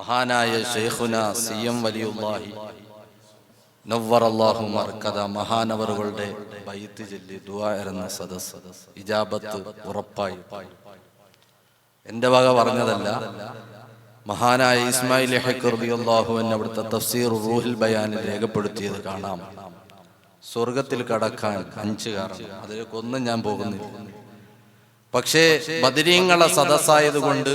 മഹാനായ ഷെയ്ഖുന C M വലിയുല്ലാഹി നവ്വറല്ലാഹു മർക്കഥ മഹാനവറുകളുടെ ബൈത്ത് ചൊല്ലി ദുആ എന്ന സദസ് ഇജാബത്ത് ഉറപ്പായി. എന്റെ വക പറഞ്ഞതല്ല മഹാനായ ഇസ്മായിൽ ഹക്കർദിയല്ലാഹു എന്ന അവിടുത്തെ തഫ്സീർ റൂഹിൽ ബയാനിൽ രേഖപ്പെടുത്തിയത് കാണാം. സ്വർഗത്തിൽ കടക്കാൻ അഞ്ച് കാരണം അതിലേക്കൊന്നും ഞാൻ പോകുന്നില്ല. പക്ഷേ ബദരീങ്ങളെ സദസ്സായതുകൊണ്ട്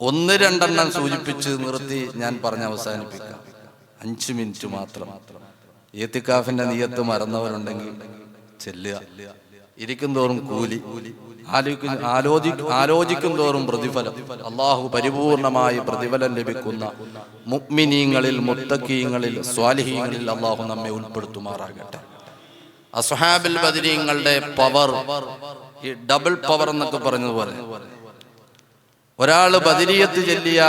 ഒന്ന് രണ്ടെണ്ണം സൂചിപ്പിച്ച് നിർത്തി ഞാൻ പറഞ്ഞ് അവസാനിപ്പിക്കാം. അഞ്ച് മിനിറ്റ് മാത്രം. ഏത്തിക്കാഫിന്റെ നീയത്ത് മറന്നവരുണ്ടെങ്കിൽ ചെല്ലുക. ഇരിക്കും തോറും കൂലി. ആലോചി ആലോചിക്കും തോറും പ്രതിഫലം. അള്ളാഹു പരിപൂർണമായി പ്രതിഫലം ലഭിക്കുന്ന മുക്മിനീങ്ങളിൽ മുത്തക്കീങ്ങളിൽ സ്വാലിഹീങ്ങളിൽ അള്ളാഹു നമ്മെ ഉൾപ്പെടുത്തുമാറാകട്ടെ. അസ്ഹാബിൽ ബദരീങ്ങളുടെ പവർ ഈ ഡബിൾ പവർ എന്നൊക്കെ പറഞ്ഞതുപോലെ ഒരാൾ ബദരിയത്ത് ചെല്ലിയ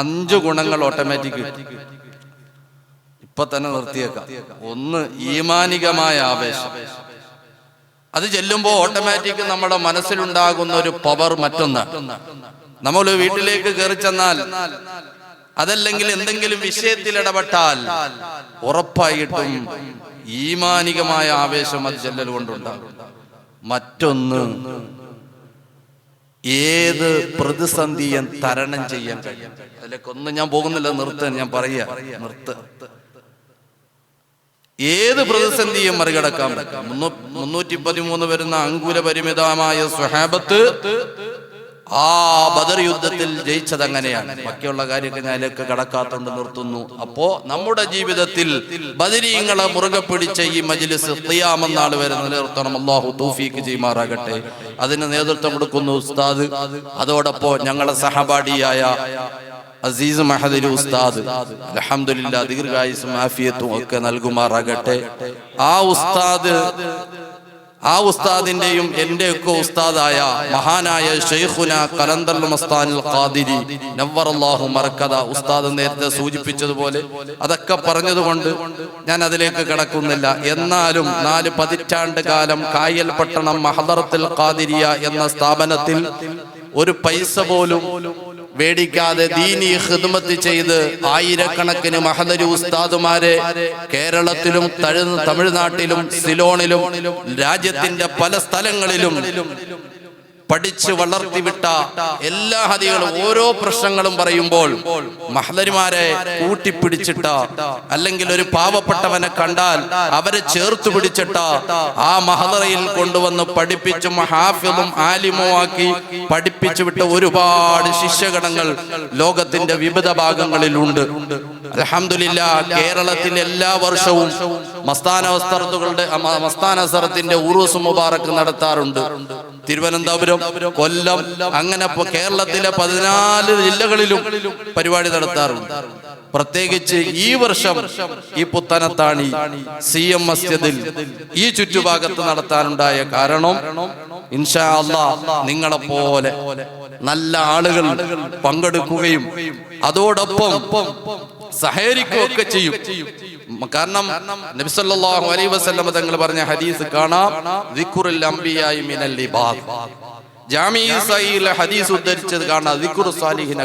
അഞ്ചു ഗുണങ്ങൾ ഓട്ടോമാറ്റിക് ഇപ്പൊ തന്നെ നിർത്തിയേക്കാം. ഒന്ന് ഈമാനികമായ ആവേശം. അത് ചെല്ലുമ്പോൾ ഓട്ടോമാറ്റിക് നമ്മുടെ മനസ്സിലുണ്ടാകുന്ന ഒരു പവർ മറ്റൊന്ന്. നമ്മൾ വീട്ടിലേക്ക് കയറി ചെന്നാൽ അതല്ലെങ്കിൽ എന്തെങ്കിലും വിഷയത്തിൽ ഇടപെട്ടാൽ ഉറപ്പായിട്ടും ഈമാനികമായ ആവേശം അത് ചെല്ലൽ കൊണ്ടുണ്ടാകും. മറ്റൊന്ന് ഏത് പ്രതിസന്ധിയും തരണം ചെയ്യാൻ കഴിയും. അതിലേക്ക് ഒന്നും ഞാൻ പോകുന്നില്ല നിർത്താൻ ഞാൻ പറയാ നിർത്ത. ഏത് പ്രതിസന്ധിയും മറികടക്കാൻ മുന്നൂറ്റി പതിമൂന്ന് വരുന്ന അങ്കുല പരിമിതമായ സ്വഹാബത്ത് ആ ബദർ യുദ്ധത്തിൽ ജയിച്ചത് അങ്ങനെയാണ് ബാക്കിയുള്ള കാര്യമൊക്കെ ഞാനിലേക്ക് കടക്കാത്തോണ്ട് നിർത്തുന്നു. അപ്പോ നമ്മുടെ ജീവിതത്തിൽ ബദരീങ്ങളെ മുറുകെ പിടിച്ച ഈ മജ്ലിസ് തിയാമെന്നാൾ വരെ നിലനിർത്തണം. അള്ളാഹു തൂഫീക്ക് ചെയ്യുമാറാകട്ടെ. അതിന് നേതൃത്വം കൊടുക്കുന്നു ഉസ്താദ്. അതോടൊപ്പം ഞങ്ങളെ സഹപാഠിയായ അസീസ് മഹദലി ഉസ്താദ്. അലഹമില്ല ദീർഘായുസും ആഫിയത്തും ഒക്കെ നൽകുമാറാകട്ടെ. ആ ഉസ്താദ് ആ ഉസ്താദിന്റെയും എന്റെ ഒക്കെ ഉസ്താദായ മഹാനായ ഷെയ്ഖുന കലന്തർ മസ്താനിൽ ഖാദിരി നവറല്ലാഹു മറക്കഥ ഉസ്താദ് നേരത്തെ സൂചിപ്പിച്ചതുപോലെ അതൊക്കെ പറഞ്ഞതുകൊണ്ട് ഞാൻ അതിലേക്ക് കിടക്കുന്നില്ല. എന്നാലും നാല് പതിറ്റാണ്ട് കാലം കായൽ പട്ടണം മഹദറത്തിൽ ഖാദിരിയ എന്ന സ്ഥാപനത്തിൽ ഒരു പൈസ പോലും വേടിക്കാതെ ദീനി ഹിദ്മത്ത് ചെയ്ത് ആയിരക്കണക്കിന് മഹദരി ഉസ്താദുമാരെ കേരളത്തിലും തമിഴ്നാട്ടിലും സിലോണിലും രാജ്യത്തിന്റെ പല സ്ഥലങ്ങളിലും പഠിച്ച് വളർത്തിവിട്ട എല്ലാ ഹദികളും ഓരോ പ്രശ്നങ്ങളും പറയുമ്പോൾ മഹദരിമാരെ കൂട്ടിപ്പിടിച്ചിട്ട അല്ലെങ്കിൽ ഒരു പാവപ്പെട്ടവനെ കണ്ടാൽ അവരെ ചേർത്ത് പിടിച്ചിട്ട ആ മഹദറയിൽ കൊണ്ടുവന്ന് പഠിപ്പിച്ചും ഹാഫിളും ആലിമോ ആക്കി പഠിപ്പിച്ചു വിട്ട ഒരുപാട് ശിഷ്യഗണങ്ങൾ ലോകത്തിന്റെ വിവിധ ഭാഗങ്ങളിലുണ്ട്. അലഹമില്ല കേരളത്തിൽ എല്ലാ വർഷവും മസ്താന വസ്ത്രത്തുകളുടെ മസ്താന സറത്തിന്റെ ഉറൂസ് മുബാറക്ക് നടത്താറുണ്ട്. തിരുവനന്തപുരം കൊല്ലം അങ്ങനെ കേരളത്തിലെ പതിനാല് ജില്ലകളിലും പരിപാടി നടത്താറുണ്ട്. പ്രത്യേകിച്ച് ഈ വർഷം ഈ പുത്തനത്താണി സി എം മസ്ജിദിൽ ഈ ചുറ്റുഭാഗത്ത് നടത്താനുണ്ടായ കാരണം ഇൻഷാ അല്ലാ നിങ്ങളെ പോലെ നല്ല ആളുകൾ പങ്കെടുക്കുകയും അതോടൊപ്പം സഹകരിക്കുകയൊക്കെ ചെയ്യും. കാരണം നബിസല്ലാഹു അലൈ വസല്ലം തങ്ങൾ പറഞ്ഞ ഹദീസ് കാണാം. ദിക്കുറുൽ അംബിയായി മിനൽ ജാമി ഹദീസ് ഉദ്ധരിച്ചത് കാണാം. ദിക്കുറു സാലിഹിന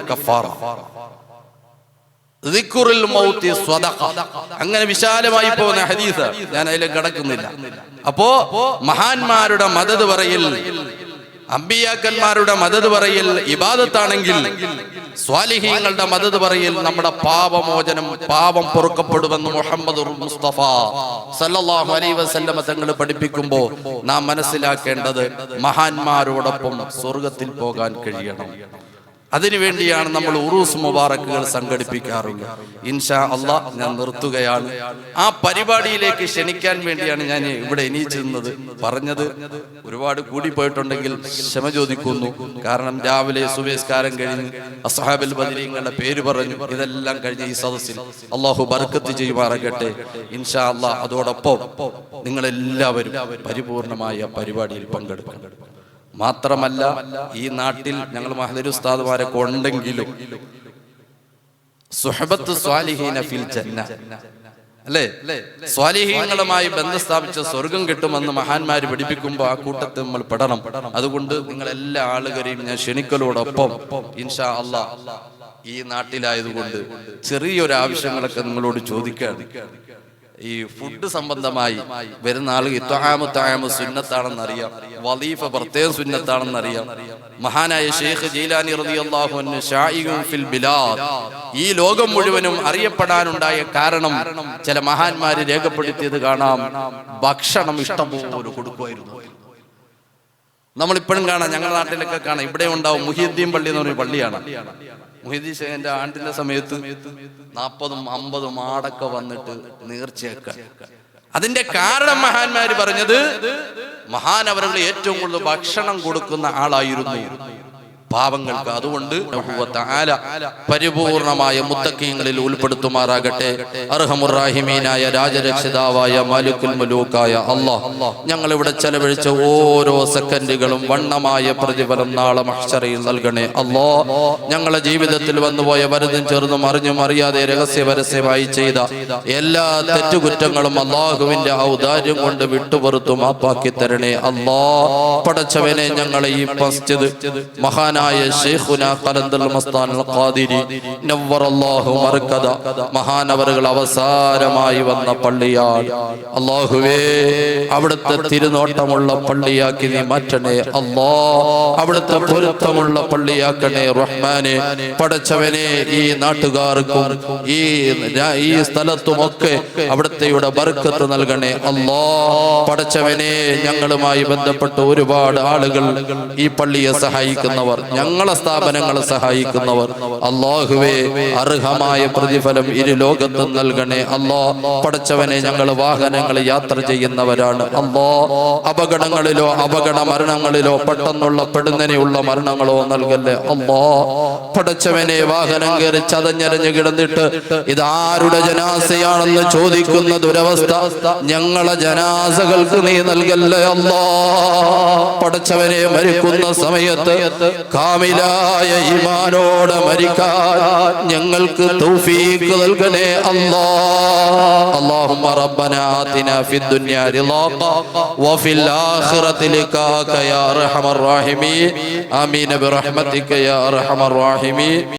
അങ്ങനെ വിശാലമായി പോകുന്ന ഹദീസ് ഞാൻ അതിൽ കിടക്കുന്നില്ല. അപ്പോ മഹാന്മാരുടെ മദത് പറയൽ അമ്പിയാക്കന്മാരുടെ മദത് പറയൽ ഇബാദത്താണെങ്കിൽ സ്വാലിഹീങ്ങളുടെ മദത് പറയൽ നമ്മുടെ പാപമോചനം പാപം പൊറുക്കപ്പെടുമെന്ന് മുഹമ്മദ് മുസ്തഫ സല്ലാഹു അലൈ വസല്ലമ തങ്ങൾ പഠിപ്പിക്കുമ്പോൾ നാം മനസ്സിലാക്കേണ്ടത് മഹാന്മാരോടൊപ്പം സ്വർഗത്തിൽ പോകാൻ കഴിയണം. അതിനുവേണ്ടിയാണ് നമ്മൾ ഉറൂസ് മുബാറക്കുകൾ സംഘടിപ്പിക്കാറുള്ളത്. ഇൻഷാ അള്ളാ ഞാൻ നിർത്തുകയാണ്. ആ പരിപാടിയിലേക്ക് ക്ഷണിക്കാൻ വേണ്ടിയാണ് ഞാൻ ഇവിടെ എണീച്ചിരുന്നത്. പറഞ്ഞത് ഒരുപാട് കൂടി പോയിട്ടുണ്ടെങ്കിൽ ക്ഷമ ചോദിക്കുന്നു. കാരണം രാവിലെ സുബേസ്കാരം കഴിഞ്ഞ് അസഹാബിൽ ബദരീങ്ങളുടെ പേര് പറഞ്ഞു. ഇതെല്ലാം കഴിഞ്ഞ ഈ സദസ്സിൽ അള്ളാഹു ബർക്കത്ത് ചെയ്യുമാറാകട്ടെ. ഇൻഷാ അള്ളാ അതോടൊപ്പം നിങ്ങളെല്ലാവരും പരിപൂർണമായ പരിപാടിയിൽ പങ്കെടുക്കണം മാത്രമല്ല ഈ നാട്ടിൽ ഞങ്ങൾ മഹദരി ഉസ്താദ്മാരെ കൊണ്ടെങ്കിലും സുഹബത്ത് സ്വാലിഹീന ഫിൽ ജന്ന. അല്ലേ? സ്വാലിഹീങ്ങളുമായി ബന്ധം സ്ഥാപിച്ച സ്വർഗം കിട്ടുമെന്ന് മഹാന്മാര് പഠിപ്പിക്കുമ്പോൾ ആ കൂട്ടത്തിൽ നമ്മൾ പെടണം. അതുകൊണ്ട് നിങ്ങൾ എല്ലാ ആളുകളെയും ഞാൻ ക്ഷണിക്കലോടൊപ്പം ഇൻഷാ അള്ളാ ഈ നാട്ടിലായതുകൊണ്ട് ചെറിയൊരു ആവശ്യങ്ങളൊക്കെ നിങ്ങളോട് ചോദിക്കുകയാണ് ഈ ഫുഡ് സംബന്ധമായി വരുന്ന ആൾ ഇത്തഹാമു താമു സുന്നത്താണെന്ന് അറിയാം വലീഫ പ്രത്യേകം സുന്നത്താണെന്ന് അറിയാം മഹാനായ ഷെയ്ഖ് ജീലാനി റളിയല്ലാഹു അൻഹു ഷായിഉൻ ഫിൽ ബിലാദ്. ഈ ലോകം മുഴുവനും അറിയപ്പെടാനുണ്ടായ കാരണം ചില മഹാന്മാര് രേഖപ്പെടുത്തിയത് കാണാം. ഭക്ഷണം ഇഷ്ടംപോലെ കൊടുക്കുമായിരുന്നു. നമ്മളിപ്പോഴും കാണാം ഞങ്ങളുടെ നാട്ടിലൊക്കെ കാണാം. ഇവിടെ ഉണ്ടാവും മുഹിയുദ്ദീൻ പള്ളി എന്ന് പറഞ്ഞ പള്ളിയാണ്. മുഹിദ്ദീൻ ഷേഖിന്റെ ആണ്ടിന്റെ സമയത്ത് നാൽപ്പതും അമ്പതും ആടൊക്കെ വന്നിട്ട് നേർച്ചയൊക്കെ. അതിന്റെ കാരണം മഹാന്മാര് പറഞ്ഞത് മഹാൻ അവരുടെ ഏറ്റവും കൂടുതൽ ഭക്ഷണം കൊടുക്കുന്ന ആളായിരുന്നു പാവങ്ങൾക്ക് അതുകൊണ്ട് പരിപൂർണമായ മുത്തക്കീങ്ങളിൽ ഉൾപ്പെടുത്തുമാറാകട്ടെ. അർഹമുറാഹിമീനായ രാജരക്ഷിതാവായ മലുക്കുൽ മലൂക്കായ അള്ളാഹ് ഞങ്ങൾ ഇവിടെ ചെലവഴിച്ച ഓരോ സെക്കൻഡുകളും വണ്ണമായ പ്രതിഫലം നാളെ മഹ്ശറയിൽ നൽകണേ അല്ലോ ഞങ്ങളെ ജീവിതത്തിൽ വന്നുപോയ വലുതും ചെറുതും അറിഞ്ഞും അറിയാതെ രഹസ്യ പരസ്യമായി ചെയ്ത എല്ലാ തെറ്റുകുറ്റങ്ങളും അള്ളാഹുവിന്റെ ഔദാര്യം കൊണ്ട് വിട്ടുപുറത്തും ആപ്പാക്കി തരണേ അല്ലോ പടച്ചവനെ ഞങ്ങളെ ഈ മസ്ജിദ് മഹാനായ ഷെയ്ഖുന ഖലന്ദുൽ മസ്താൻ അൽ ഖാദിരി. നവ്വറല്ലാഹു മർകദ മഹാനവറുകൾ അവസാനമായി വന്ന പള്ളിയാണ് അല്ലാഹുവേ അവിടുത്തെ തിരുനോട്ടമുള്ള പള്ളിയാക്കി നീ മാറ്റണേ. അല്ലാ അവിടുത്തെ പൊരുത്തമുള്ള പള്ളിയാക്കണേ റഹ്മാനെ. പടച്ചവനെ ഈ നാട്ടുകാർക്കും ഈ ഈ സ്ഥലത്തുമൊക്കെ അവിടുത്തെയുടെ ബർക്കത്ത് നൽകണേ. അല്ലാ പടച്ചവനെ ഞങ്ങളുമായി ബന്ധപ്പെട്ട ഒരുപാട് ആളുകൾ ഈ പള്ളിയെ സഹായിക്കുന്നവർ. ഞങ്ങളെ സ്ഥാപനങ്ങളെ സഹായിക്കുന്നവർ. അള്ളാഹുവേ അർഹമായ പ്രതിഫലം ഇരു ലോകത്തും നൽകണേ. അല്ലോ പടച്ചവനെ ഞങ്ങൾ വാഹനങ്ങൾ യാത്ര ചെയ്യുന്നവരാണ്. അല്ലോ അപകടങ്ങളിലോ അപകട മരണങ്ങളിലോ പെട്ടെന്നുള്ള പെടുന്നനെയുള്ള മരണങ്ങളോ നൽകല്ലേ. അല്ലോ പടച്ചവനെ വാഹനം കയറി ചതഞ്ഞരഞ്ഞു കിടന്നിട്ട് ഇത് ആരുടെ ജനാസയാണെന്ന് ചോദിക്കുന്ന ദുരവസ്ഥ ഞങ്ങളെ ജനാസകൾക്ക് നീ നൽകല്ലേ അല്ലോ പടച്ചവനെ മരിക്കുന്ന സമയത്ത് കാമിലായ ഈമാനോടെ മരിക്കാൻ ഞങ്ങൾക്ക് തൗഫീഖ് നൽകണേ അല്ലാ اللهم ربنا آتنا في الدنيا رضاك وفي الآخرة لقاك يا أرحم الراحمين آمين برحمتك يا أرحم الراحمين